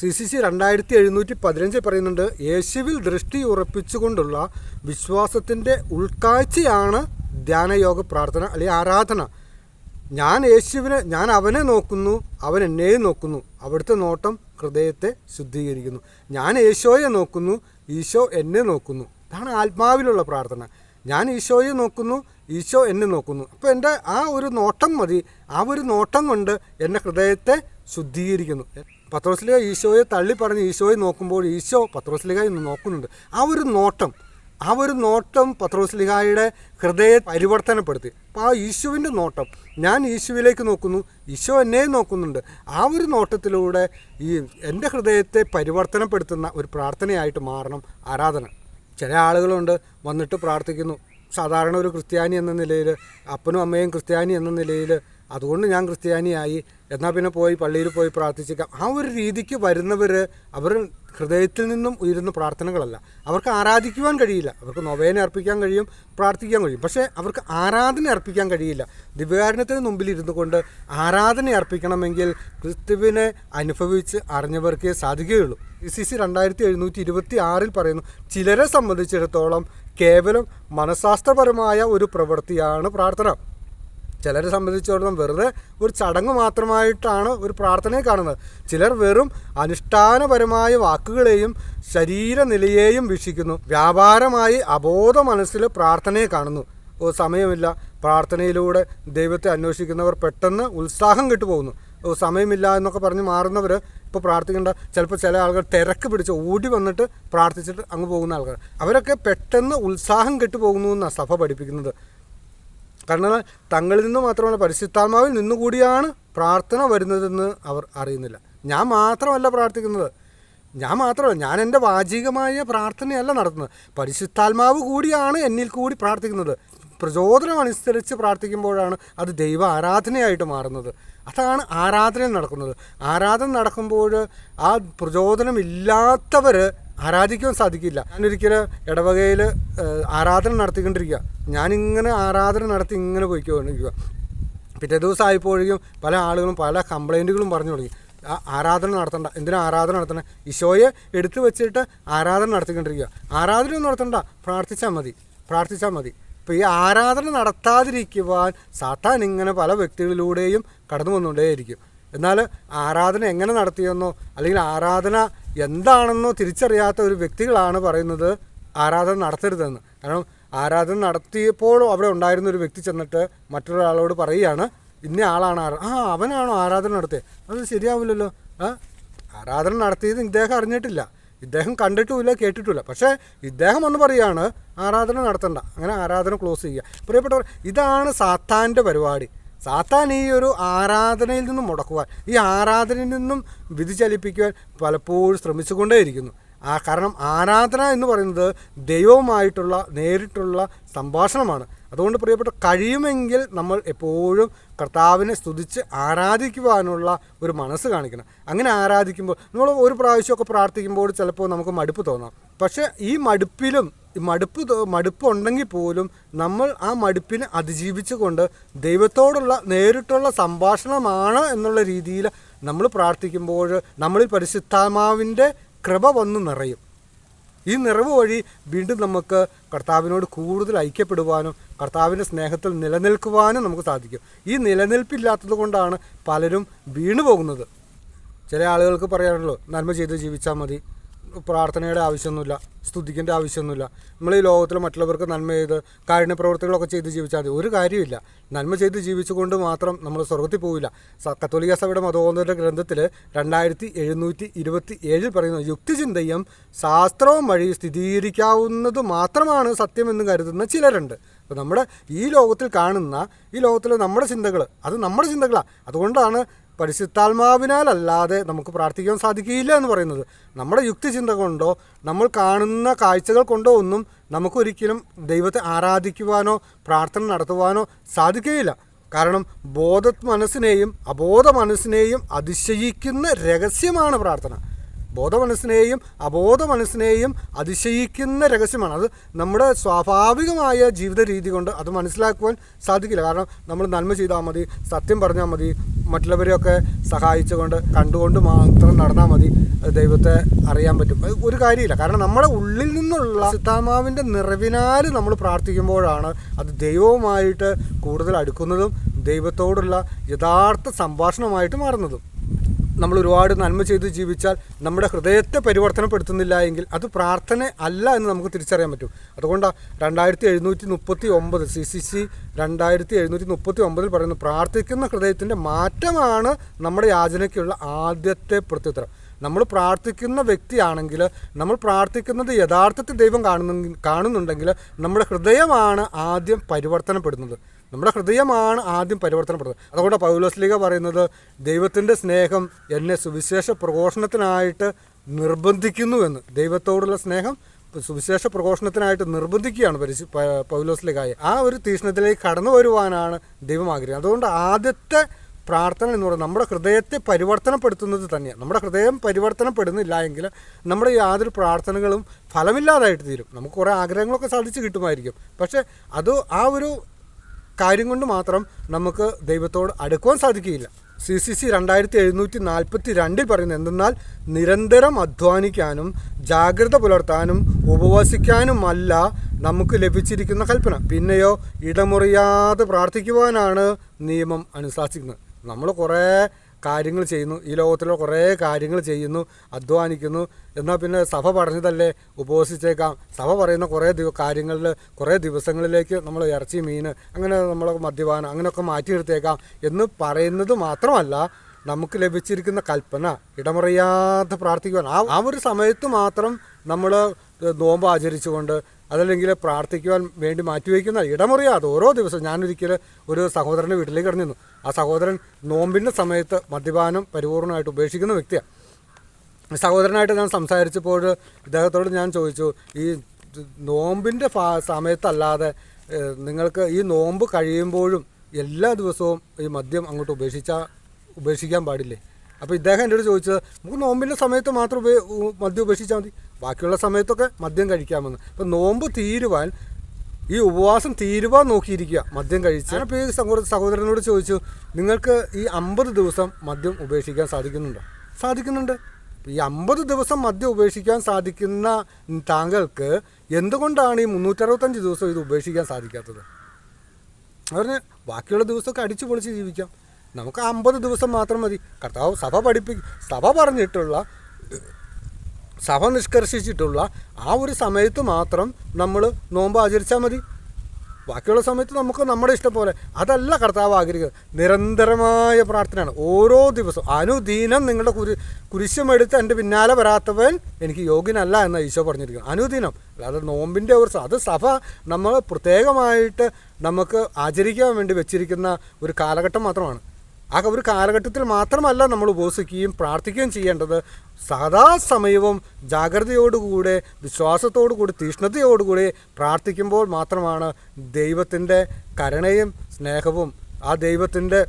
സി സി സി രണ്ടായിരത്തി എഴുന്നൂറ്റി പതിനഞ്ചിൽ പറയുന്നുണ്ട് യേശുവിൽ ദൃഷ്ടി ഉറപ്പിച്ചുകൊണ്ടുള്ള വിശ്വാസത്തിന്റെ ഉൾക്കാഴ്ചയാണ് ധ്യാനയോഗ പ്രാർത്ഥന അല്ലെങ്കിൽ ആരാധന. ഞാൻ യേശുവിനെ ഞാൻ അവനെ നോക്കുന്നു അവൻ എന്നെയും നോക്കുന്നു. അവിടുത്തെ നോട്ടം ഹൃദയത്തെ ശുദ്ധീകരിക്കുന്നു. ഞാൻ യേശോയെ നോക്കുന്നു ഈശോ എന്നെ നോക്കുന്നു. ഇതാണ് ആത്മാവിലുള്ള പ്രാർത്ഥന. ഞാൻ ഈശോയെ നോക്കുന്നു ഈശോ എന്നെ നോക്കുന്നു. അപ്പോൾ എന്റെ ആ ഒരു നോട്ടം മതി. ആ ഒരു നോട്ടം കൊണ്ട് എന്റെ ഹൃദയത്തെ ശുദ്ധീകരിക്കുന്നു. പത്രോസ്ലിക ഈശോയെ തള്ളി പറഞ്ഞ് ഈശോയെ നോക്കുമ്പോൾ ഈശോ പത്രോസ്ലിക നോക്കുന്നുണ്ട്. ആ ഒരു നോട്ടം ആ ഒരു നോട്ടം പത്രോസ്ലിഹായുടെ ഹൃദയ പരിവർത്തനപ്പെടുത്തി. അപ്പോൾ ആ ഈശോവിന്റെ നോട്ടം ഞാൻ ഈശോയിലേക്ക് നോക്കുന്നു ഈശോ എന്നെ നോക്കുന്നുണ്ട്. ആ ഒരു നോട്ടത്തിലൂടെ ഈ എന്റെ ഹൃദയത്തെ പരിവർത്തനപ്പെടുത്തുന്ന ഒരു പ്രാർത്ഥനയായിട്ട് മാറണം ആരാധന. ചില ആളുകളുണ്ട് വന്നിട്ട് പ്രാർത്ഥിക്കുന്നു. സാധാരണ ഒരു ക്രിസ്ത്യാനി എന്ന നിലയിൽ അപ്പനും അമ്മയും ക്രിസ്ത്യാനി എന്ന നിലയിൽ അതുകൊണ്ട് ഞാൻ ക്രിസ്ത്യാനിയായി. എന്നാൽ പിന്നെ പോയി പള്ളിയിൽ പോയി പ്രാർത്ഥിച്ചേക്കാം. ആ ഒരു രീതിക്ക് വരുന്നവർ അവർ ഹൃദയത്തിൽ നിന്നും ഉയരുന്ന പ്രാർത്ഥനകളല്ല. അവർക്ക് ആരാധിക്കുവാൻ കഴിയില്ല. അവർക്ക് നൊവേന അർപ്പിക്കാൻ കഴിയും പ്രാർത്ഥിക്കാൻ കഴിയും. പക്ഷേ അവർക്ക് ആരാധന അർപ്പിക്കാൻ കഴിയില്ല. ദിവ്യകാരണത്തിന് മുമ്പിൽ ഇരുന്നു കൊണ്ട് ആരാധന അർപ്പിക്കണമെങ്കിൽ ക്രിസ്തുവിനെ അനുഭവിച്ച് അറിഞ്ഞവർക്കേ സാധിക്കുകയുള്ളൂ. സി സി രണ്ടായിരത്തി എഴുന്നൂറ്റി ഇരുപത്തി ആറിൽ പറയുന്നു ചിലരെ സംബന്ധിച്ചിടത്തോളം കേവലം മനഃശാസ്ത്രപരമായ ഒരു പ്രവൃത്തിയാണ് പ്രാർത്ഥന. ചിലരെ സംബന്ധിച്ചിടത്തോളം വെറുതെ ഒരു ചടങ്ങ് മാത്രമായിട്ടാണ് ഒരു പ്രാർത്ഥനയെ കാണുന്നത്. ചിലർ വെറും അനുഷ്ഠാനപരമായ വാക്കുകളെയും ശരീരനിലയെയും വീക്ഷിക്കുന്നു. വ്യാപാരമായി അബോധ മനസ്സിൽ പ്രാർത്ഥനയെ കാണുന്നു. ഓ സമയമില്ല. പ്രാർത്ഥനയിലൂടെ ദൈവത്തെ അന്വേഷിക്കുന്നവർ പെട്ടെന്ന് ഉത്സാഹം കിട്ടുപോകുന്നു. ഓ സമയമില്ല എന്നൊക്കെ പറഞ്ഞ് മാറുന്നവർ ഇപ്പോൾ പ്രാർത്ഥിക്കേണ്ട. ചിലപ്പോൾ ചില ആളുകൾ തിരക്ക് പിടിച്ച് ഓടി വന്നിട്ട് പ്രാർത്ഥിച്ചിട്ട് അങ്ങ് പോകുന്ന ആൾക്കാർ അവരൊക്കെ പെട്ടെന്ന് ഉത്സാഹം കെട്ടുപോകുന്നു എന്നാണ് സഭ പഠിപ്പിക്കുന്നത്. കാരണം തങ്ങളിൽ നിന്ന് മാത്രമല്ല പരിശുദ്ധാത്മാവിൽ നിന്നുകൂടിയാണ് പ്രാർത്ഥന വരുന്നതെന്ന് അവർ അറിയുന്നില്ല. ഞാൻ മാത്രമല്ല പ്രാർത്ഥിക്കുന്നത്. ഞാൻ മാത്രമല്ല ഞാൻ എന്റെ വാചികമായ പ്രാർത്ഥനയല്ല നടത്തുന്നത്. പരിശുദ്ധാത്മാവ് കൂടിയാണ് എന്നിൽ കൂടി പ്രാർത്ഥിക്കുന്നത്. പ്രചോദനം അനുസരിച്ച് പ്രാർത്ഥിക്കുമ്പോഴാണ് അത് ദൈവ ആരാധനയായിട്ട് മാറുന്നത്. അതാണ് ആരാധന നടക്കുന്നത്. ആരാധന നടക്കുമ്പോൾ ആ പ്രചോദനം ഇല്ലാത്തവർ ആരാധിക്കാൻ സാധിക്കില്ല. ഞാനൊരിക്കലും ഇടവകയിൽ ആരാധന നടത്തിക്കൊണ്ടിരിക്കുക ഞാനിങ്ങനെ ആരാധന നടത്തി ഇങ്ങനെ പോയിക്കൊണ്ടിരിക്കുക പിറ്റേ ദിവസം ആയപ്പോഴേക്കും പല ആളുകളും പല കംപ്ലൈന്റുകളും പറഞ്ഞു തുടങ്ങി. ആരാധന നടത്തണ്ട. എന്തിനാ ആരാധന നടത്തണം? ഈശോയെ എടുത്തു വെച്ചിട്ട് ആരാധന നടത്തിക്കൊണ്ടിരിക്കുക ആരാധന ഒന്നും നടത്തണ്ട. പ്രാർത്ഥിച്ചാൽ മതി. പ്രാർത്ഥിച്ചാൽ മതി. അപ്പോൾ ഈ ആരാധന നടത്താതിരിക്കുവാൻ സാത്താൻ ഇങ്ങനെ പല വ്യക്തികളിലൂടെയും കടന്നു വന്നുകൊണ്ടേയിരിക്കും. എന്നാൽ ആരാധന എങ്ങനെ നടത്തിയെന്നോ അല്ലെങ്കിൽ ആരാധന എന്താണെന്നോ തിരിച്ചറിയാത്ത ഒരു വ്യക്തികളാണ് പറയുന്നത് ആരാധന നടത്തരുതെന്ന്. കാരണം ആരാധന നടത്തിയപ്പോൾ അവിടെ ഉണ്ടായിരുന്ന ഒരു വ്യക്തി ചെന്നിട്ട് മറ്റൊരാളോട് പറയുകയാണ് ഇന്ന ആളാണ് ആ അവനാണോ ആരാധന നടത്തിയത് അത് ശരിയാവില്ലല്ലോ. ആരാധന നടത്തിയത് ഇദ്ദേഹം അറിഞ്ഞിട്ടില്ല. ഇദ്ദേഹം കണ്ടിട്ടുമില്ല കേട്ടിട്ടുമില്ല. പക്ഷേ ഇദ്ദേഹം ഒന്ന് പറയുകയാണ് ആരാധന നടത്തണ്ട. അങ്ങനെ ആരാധന ക്ലോസ് ചെയ്യുക. പ്രിയപ്പെട്ടവർ ഇതാണ് സാത്താന്റെ പരിപാടി. സാത്താൻ ഈ ഒരു ആരാധനയിൽ നിന്നും മുടക്കുവാൻ ഈ ആരാധനയിൽ നിന്നും വ്യതിചലിപ്പിക്കുവാൻ പലപ്പോഴും ശ്രമിച്ചുകൊണ്ടേയിരിക്കുന്നു. ആ കാരണം ആരാധന എന്ന് പറയുന്നത് ദൈവവുമായിട്ടുള്ള നേരിട്ടുള്ള സംഭാഷണമാണ്. അതുകൊണ്ട് പ്രിയപ്പെട്ട കഴിയുമെങ്കിൽ നമ്മൾ എപ്പോഴും കർത്താവിനെ സ്തുതിച്ച് ആരാധിക്കുവാനുള്ള ഒരു മനസ്സ് കാണിക്കണം. അങ്ങനെ ആരാധിക്കുമ്പോൾ നമ്മൾ ഒരു പ്രാവശ്യമൊക്കെ പ്രാർത്ഥിക്കുമ്പോൾ ചിലപ്പോൾ നമുക്ക് മടുപ്പ് തോന്നാം. പക്ഷേ ഈ മടുപ്പിലും മടുപ്പ് മടുപ്പുണ്ടെങ്കിൽ പോലും നമ്മൾ ആ മടുപ്പിനെ അതിജീവിച്ചുകൊണ്ട് ദൈവത്തോടുള്ള നേരിട്ടുള്ള സംഭാഷണമാണ് എന്നുള്ള രീതിയിൽ നമ്മൾ പ്രാർത്ഥിക്കുമ്പോൾ നമ്മളിൽ പരിശുദ്ധാത്മാവിന്റെ കൃപ വന്ന് നിറയും. ഈ നിറവ് വഴി വീണ്ടും നമുക്ക് കർത്താവിനോട് കൂടുതൽ ഐക്യപ്പെടുവാനും കർത്താവിന്റെ സ്നേഹത്തിൽ നിലനിൽക്കുവാനും നമുക്ക് സാധിക്കും. ഈ നിലനിൽപ്പില്ലാത്തത് കൊണ്ടാണ് പലരും വീണു പോകുന്നത് ചില ആളുകൾക്ക് പറയാറുള്ളൂ നന്മ ചെയ്ത് ജീവിച്ചാൽ മതി. പ്രാർത്ഥനയുടെ ആവശ്യമൊന്നുമില്ല സ്തുതിക്കേണ്ട ആവശ്യമൊന്നുമില്ല. നമ്മൾ ഈ ലോകത്തിൽ മറ്റുള്ളവർക്ക് നന്മ ചെയ്ത് കാരുണ്യ പ്രവർത്തികളൊക്കെ ചെയ്ത് ജീവിച്ചാൽ മതി. ഒരു കാര്യമില്ല നന്മ ചെയ്ത് ജീവിച്ചുകൊണ്ട് മാത്രം നമ്മൾ സ്വർഗത്തിൽ പോവില്ല. കത്തോലിക്ക സഭയുടെ മതബോധന ഗ്രന്ഥത്തിൽ രണ്ടായിരത്തി എഴുന്നൂറ്റി ഇരുപത്തി ഏഴിൽ പറയുന്നു യുക്തിചിന്തയും ശാസ്ത്രവും വഴി സ്ഥിരീകരിക്കാവുന്നത് മാത്രമാണ് സത്യമെന്ന് കരുതുന്ന ചിലരുണ്ട്. അപ്പോൾ നമ്മുടെ ഈ ലോകത്തിൽ കാണുന്ന ഈ ലോകത്തിലെ നമ്മുടെ ചിന്തകൾ അത് നമ്മുടെ ചിന്തകളാണ് അതുകൊണ്ടാണ് പരിശുദ്ധാത്മാവിനാലല്ലാതെ നമുക്ക് പ്രാർത്ഥിക്കാൻ സാധിക്കില്ല എന്ന് പറയുന്നത്. നമ്മുടെ യുക്തിചിന്ത കൊണ്ടോ നമ്മൾ കാണുന്ന കാഴ്ചകൾ കൊണ്ടോ ഒന്നും നമുക്കൊരിക്കലും ദൈവത്തെ ആരാധിക്കുവാനോ പ്രാർത്ഥന നടത്തുവാനോ സാധിക്കുകയില്ല. കാരണം ബോധ മനസ്സിനെയും അബോധ മനസ്സിനെയും അതിശയിക്കുന്ന രഹസ്യമാണ് പ്രാർത്ഥന. ബോധ മനസ്സിനെയും അബോധ മനസ്സിനെയും അതിശയിക്കുന്ന രഹസ്യമാണ്. അത് നമ്മുടെ സ്വാഭാവികമായ ജീവിത രീതി കൊണ്ട് അത് മനസ്സിലാക്കുവാൻ സാധിക്കില്ല. കാരണം നമ്മൾ നന്മ ചെയ്താൽ മതി സത്യം പറഞ്ഞാൽ മതി മറ്റുള്ളവരെയൊക്കെ സഹായിച്ചുകൊണ്ട് കണ്ടുകൊണ്ട് മാത്രം നടന്നാൽ മതി ദൈവത്തെ അറിയാൻ പറ്റും. ഒരു കാര്യമില്ല. കാരണം നമ്മുടെ ഉള്ളിൽ നിന്നുള്ള സിദ്ധാമാവിന്റെ നിറവിനാൽ നമ്മൾ പ്രാർത്ഥിക്കുമ്പോഴാണ് അത് ദൈവവുമായിട്ട് കൂടുതൽ അടുക്കുന്നതും ദൈവത്തോടുള്ള യഥാർത്ഥ സംഭാഷണമായിട്ട് മാറുന്നതും. നമ്മൾ ഒരുപാട് നന്മ ചെയ്ത് ജീവിച്ചാൽ നമ്മുടെ ഹൃദയത്തെ പരിവർത്തനപ്പെടുത്തുന്നില്ല എങ്കിൽ അത് പ്രാർത്ഥന അല്ല എന്ന് നമുക്ക് തിരിച്ചറിയാൻ പറ്റും. അതുകൊണ്ടാണ് രണ്ടായിരത്തി എഴുന്നൂറ്റി മുപ്പത്തി ഒമ്പത് സി സി സി രണ്ടായിരത്തി എഴുന്നൂറ്റി മുപ്പത്തി ഒമ്പതിൽ പറയുന്നു പ്രാർത്ഥിക്കുന്ന ഹൃദയത്തിന്റെ മാറ്റമാണ് നമ്മുടെ യാചനയ്ക്കുള്ള ആദ്യത്തെ പ്രത്യുത്തരം. നമ്മൾ പ്രാർത്ഥിക്കുന്ന വ്യക്തിയാണെങ്കിൽ നമ്മൾ പ്രാർത്ഥിക്കുന്നത് യഥാർത്ഥത്തിൽ ദൈവം കാണുന്ന കാണുന്നുണ്ടെങ്കിൽ നമ്മുടെ ഹൃദയമാണ് ആദ്യം പരിവർത്തനപ്പെടുന്നത്. നമ്മുടെ ഹൃദയമാണ് ആദ്യം പരിവർത്തനപ്പെടുന്നത്. അതുകൊണ്ട് പൗലോസ്ലിക പറയുന്നത് ദൈവത്തിന്റെ സ്നേഹം എന്നെ സുവിശേഷ പ്രഘോഷണത്തിനായിട്ട് നിർബന്ധിക്കുന്നു എന്ന്. ദൈവത്തോടുള്ള സ്നേഹം സുവിശേഷ പ്രഘോഷണത്തിനായിട്ട് നിർബന്ധിക്കുകയാണ് പരിശു പൗലോസ്ലികായെ ആ ഒരു തീഷ്ണത്തിലേക്ക് കടന്നു വരുവാനാണ് ദൈവം ആഗ്രഹിക്കുന്നത് അതുകൊണ്ട് ആദ്യത്തെ പ്രാർത്ഥന എന്ന് പറയുന്നത് നമ്മുടെ ഹൃദയത്തെ പരിവർത്തനപ്പെടുത്തുന്നത് തന്നെയാണ്. നമ്മുടെ ഹൃദയം പരിവർത്തനപ്പെടുന്നില്ല എങ്കിൽ നമ്മുടെ യാതൊരു പ്രാർത്ഥനകളും ഫലമില്ലാതായിട്ട് തീരും. നമുക്ക് കുറേ ആഗ്രഹങ്ങളൊക്കെ സാധിച്ചു കിട്ടുമായിരിക്കും. പക്ഷേ അത് ആ ഒരു കാര്യം കൊണ്ട് മാത്രം നമുക്ക് ദൈവത്തോട് അടുക്കുവാൻ സാധിക്കുകയില്ല. സി സി സി രണ്ടായിരത്തി എഴുന്നൂറ്റി നാൽപ്പത്തി രണ്ടിൽ പറയുന്നത് എന്തെന്നാൽ നിരന്തരം അധ്വാനിക്കാനും ജാഗ്രത പുലർത്താനും ഉപവസിക്കാനുമല്ല നമുക്ക് ലഭിച്ചിരിക്കുന്ന കൽപ്പന. പിന്നെയോ ഇടമുറിയാതെ പ്രാർത്ഥിക്കുവാനാണ് നിയമം അനുശാസിക്കുന്നത്. നമ്മൾ കുറേ കാര്യങ്ങൾ ചെയ്യുന്നു. ഈ ലോകത്തിലെ കുറേ കാര്യങ്ങൾ ചെയ്യുന്നു അധ്വാനിക്കുന്നു. എന്നാൽ പിന്നെ സഭ പറഞ്ഞതല്ലേ ഉപവസിച്ചേക്കാം സഭ പറയുന്ന കുറേ ദിവ കാര്യങ്ങളിൽ കുറേ ദിവസങ്ങളിലേക്ക് നമ്മൾ ഇറച്ചി മീൻ അങ്ങനെ നമ്മൾ മദ്യപാനം അങ്ങനെയൊക്കെ മാറ്റിയെടുത്തേക്കാം എന്ന് പറയുന്നത് മാത്രമല്ല നമുക്ക് ലഭിച്ചിരിക്കുന്ന കൽപ്പന ഇടമറിയാതെ പ്രാർത്ഥിക്കുവാൻ. ആ ആ ഒരു സമയത്ത് മാത്രം നമ്മൾ നോമ്പ് ആചരിച്ചുകൊണ്ട് അതല്ലെങ്കിൽ പ്രാർത്ഥിക്കുവാൻ വേണ്ടി മാറ്റിവെക്കുന്ന ഇടമുറിയാതെ ഓരോ ദിവസവും ഞാനൊരിക്കൽ ഒരു സഹോദരന്റെ വീട്ടിലേക്ക് കിടന്നിരുന്നു. ആ സഹോദരൻ നോമ്പിന്റെ സമയത്ത് മദ്യപാനം പരിപൂർണമായിട്ട് ഉപേക്ഷിക്കുന്ന വ്യക്തിയാണ് സഹോദരനായിട്ട് ഞാൻ സംസാരിച്ചപ്പോൾ ഇദ്ദേഹത്തോട് ഞാൻ ചോദിച്ചു ഈ നോമ്പിന്റെ സമയത്തല്ലാതെ നിങ്ങൾക്ക് ഈ നോമ്പ് കഴിയുമ്പോഴും എല്ലാ ദിവസവും ഈ മദ്യം അങ്ങോട്ട് ഉപേക്ഷിച്ചാൽ ഉപേക്ഷിക്കാൻ പാടില്ലേ? അപ്പോൾ ഇദ്ദേഹം എന്റെ ചോദിച്ചത് നമുക്ക് നോമ്പിന്റെ സമയത്ത് മാത്രം ഉപേ മദ്യം ഉപേക്ഷിച്ചാൽ മതി. ബാക്കിയുള്ള സമയത്തൊക്കെ മദ്യം കഴിക്കാമെന്ന്. അപ്പം നോമ്പ് തീരുവാൻ ഈ ഉപവാസം തീരുവാൻ നോക്കിയിരിക്കുക മദ്യം കഴിച്ച്. ഞാനിപ്പോൾ ഈ സഹോദര സഹോദരനോട് ചോദിച്ചു നിങ്ങൾക്ക് ഈ അമ്പത് ദിവസം മദ്യം ഉപേക്ഷിക്കാൻ സാധിക്കുന്നുണ്ടോ? സാധിക്കുന്നുണ്ട്. ഈ അമ്പത് ദിവസം മദ്യം ഉപേക്ഷിക്കാൻ സാധിക്കുന്ന താങ്കൾക്ക് എന്തുകൊണ്ടാണ് ഈ മുന്നൂറ്ററുപത്തഞ്ച് ദിവസം ഇത് ഉപേക്ഷിക്കാൻ സാധിക്കാത്തത്? പറഞ്ഞ് ബാക്കിയുള്ള ദിവസമൊക്കെ അടിച്ചു പൊളിച്ച് ജീവിക്കാം. നമുക്ക് അമ്പത് ദിവസം മാത്രം മതി. കർത്താവ് സഭ പഠിപ്പി സഭ പറഞ്ഞിട്ടുള്ള സഭ നിഷ്കർഷിച്ചിട്ടുള്ള ആ ഒരു സമയത്ത് മാത്രം നമ്മൾ നോമ്പ് ആചരിച്ചാൽ മതി. ബാക്കിയുള്ള സമയത്ത് നമുക്ക് നമ്മുടെ ഇഷ്ടം പോലെ അതല്ല കർത്താവ് ആഗ്രഹിക്കുന്നത്. നിരന്തരമായ പ്രാർത്ഥനയാണ്. ഓരോ ദിവസവും അനുദിനം നിങ്ങളുടെ കുരി കുരിശുമെടുത്ത് എന്റെ പിന്നാലെ വരാത്തവൻ എനിക്ക് യോഗ്യനല്ല എന്ന് ഈശോ പറഞ്ഞിരിക്കുന്നത് അനുദിനം. അല്ലാതെ നോമ്പിന്റെ ഒരു അത് സഭ നമ്മൾ പ്രത്യേകമായിട്ട് നമുക്ക് ആചരിക്കാൻ വേണ്ടി വെച്ചിരിക്കുന്ന ഒരു കാലഘട്ടം മാത്രമാണ്. ആ ഒരു കാലഘട്ടത്തിൽ മാത്രമല്ല നമ്മൾ ഉപവസിക്കുകയും പ്രാർത്ഥിക്കുകയും ചെയ്യേണ്ടത് സദാസമയവും ജാഗ്രതയോടുകൂടെ വിശ്വാസത്തോടുകൂടി തീഷ്ണതയോടുകൂടി പ്രാർത്ഥിക്കുമ്പോൾ മാത്രമാണ് ദൈവത്തിന്റെ കരുണയും സ്നേഹവും ആ ദൈവത്തിന്റെ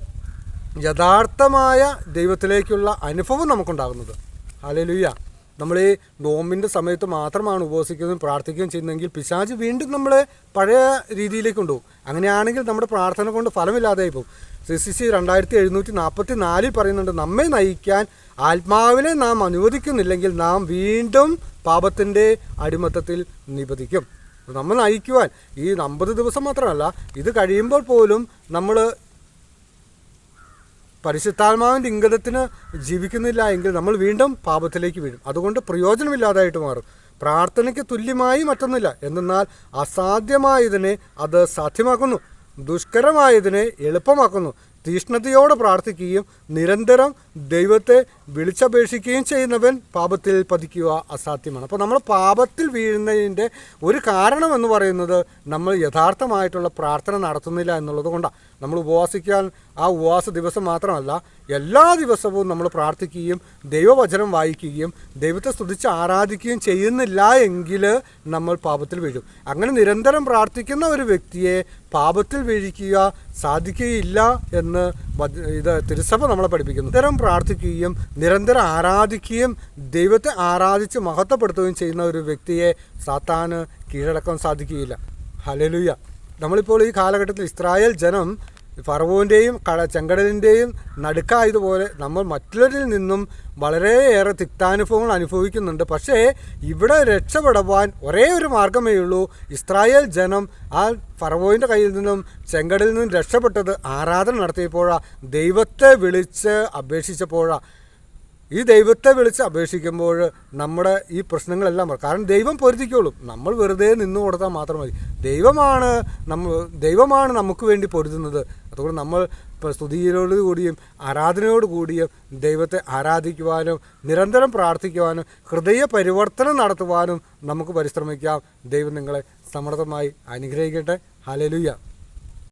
യഥാർത്ഥമായ ദൈവത്തിലേക്കുള്ള അനുഭവം നമുക്കുണ്ടാകുന്നത്. ഹല്ലേലൂയ. നമ്മൾ ഈ നോമ്പിന്റെ സമയത്ത് മാത്രമാണ് ഉപവസിക്കുന്നതും പ്രാർത്ഥിക്കുകയും ചെയ്യുന്നതെങ്കിൽ പിശാജ് വീണ്ടും നമ്മളെ പഴയ രീതിയിലേക്ക് കൊണ്ടുപോകും. അങ്ങനെയാണെങ്കിൽ നമ്മുടെ പ്രാർത്ഥന കൊണ്ട് ഫലമില്ലാതായി പോകും. സി സി സി രണ്ടായിരത്തി എഴുന്നൂറ്റി നാൽപ്പത്തി നാലിൽ പറയുന്നുണ്ട് നമ്മെ നയിക്കാൻ ആത്മാവിനെ നാം അനുവദിക്കുന്നില്ലെങ്കിൽ നാം വീണ്ടും പാപത്തിന്റെ അടിമത്തത്തിൽ നിപതിക്കും. നമ്മൾ നയിക്കുവാൻ ഈ അമ്പത് ദിവസം മാത്രമല്ല ഇത് കഴിയുമ്പോൾ പോലും നമ്മൾ പരിശുദ്ധാത്മാവിന്റെ ഇംഗതത്തിന് ജീവിക്കുന്നില്ല എങ്കിൽ നമ്മൾ വീണ്ടും പാപത്തിലേക്ക് വീഴും. അതുകൊണ്ട് പ്രയോജനമില്ലാതായിട്ട് മാറും. പ്രാർത്ഥനയ്ക്ക് തുല്യമായി മറ്റൊന്നുമില്ല എന്നാൽ അസാധ്യമായതിനെ അത് സാധ്യമാക്കുന്നു. ദുഷ്കരമായതിനെ എളുപ്പമാക്കുന്നു. തീഷ്ണതയോടെ പ്രാർത്ഥിക്കുകയും നിരന്തരം ദൈവത്തെ വിളിച്ചപേക്ഷിക്കുകയും ചെയ്യുന്നവൻ പാപത്തിൽ പതിക്കുക അസാധ്യമാണ്. അപ്പോൾ നമ്മൾ പാപത്തിൽ വീഴുന്നതിന്റെ ഒരു കാരണം എന്ന് പറയുന്നത് നമ്മൾ യഥാർത്ഥമായിട്ടുള്ള പ്രാർത്ഥന നടത്തുന്നില്ല എന്നുള്ളത് കൊണ്ടാണ്. നമ്മൾ ഉപവാസിക്കാൻ ആ ഉപവാസ ദിവസം മാത്രമല്ല എല്ലാ ദിവസവും നമ്മൾ പ്രാർത്ഥിക്കുകയും ദൈവവചനം വായിക്കുകയും ദൈവത്തെ സ്തുതിച്ച് ആരാധിക്കുകയും ചെയ്യുന്നില്ല എങ്കിൽ നമ്മൾ പാപത്തിൽ വീഴും. അങ്ങനെ നിരന്തരം പ്രാർത്ഥിക്കുന്ന ഒരു വ്യക്തിയെ പാപത്തിൽ വീഴിക്കുക സാധിക്കുകയില്ല എന്ന് ഇത് തിരുസഭ നമ്മളെ പഠിപ്പിക്കുന്നു. നിരന്തരം പ്രാർത്ഥിക്കുകയും നിരന്തരം ആരാധിക്കുകയും ദൈവത്തെ ആരാധിച്ച് മഹത്വപ്പെടുത്തുകയും ചെയ്യുന്ന ഒരു വ്യക്തിയെ സാത്താന് കീഴടക്കാൻ സാധിക്കുകയില്ല. ഹലലുയ നമ്മളിപ്പോൾ ഈ കാലഘട്ടത്തിൽ ഇസ്രായേൽ ജനം ഫറവോന്റെയും കട ചെങ്കടലിന്റെയും നടുക്കായതുപോലെ നമ്മൾ മറ്റുള്ളവരിൽ നിന്നും വളരെയേറെ തിക്താനുഭവങ്ങൾ അനുഭവിക്കുന്നുണ്ട്. പക്ഷേ ഇവിടെ രക്ഷപ്പെടുവാൻ ഒരേ ഒരു മാർഗമേ ഉള്ളൂ. ഇസ്രായേൽ ജനം ആ ഫറവോയിന്റെ കയ്യിൽ നിന്നും ചെങ്കടലിൽ നിന്നും രക്ഷപ്പെട്ടത് ആരാധന നടത്തിയപ്പോഴാണ് ദൈവത്തെ വിളിച്ച് അപേക്ഷിച്ചപ്പോഴാണ് ഈ ദൈവത്തെ വിളിച്ച് അപേക്ഷിക്കുമ്പോൾ നമ്മുടെ ഈ പ്രശ്നങ്ങളെല്ലാം. കാരണം ദൈവം പൊരുതിക്കോളും. നമ്മൾ വെറുതെ നിന്ന് കൊടുത്താൽ മാത്രം മതി. ദൈവമാണ് നമ്മൾ ദൈവമാണ് നമുക്ക് വേണ്ടി പൊരുതുന്നത്. അതുകൊണ്ട് നമ്മൾ സ്തുതിയോട് കൂടിയും ആരാധനയോട് കൂടിയും ദൈവത്തെ ആരാധിക്കുവാനും നിരന്തരം പ്രാർത്ഥിക്കുവാനും ഹൃദയ പരിവർത്തനം നടത്തുവാനും നമുക്ക് പരിശ്രമിക്കാം. ദൈവം നിങ്ങളെ സമൃദ്ധമായി അനുഗ്രഹിക്കട്ടെ. ഹലലുയ്യ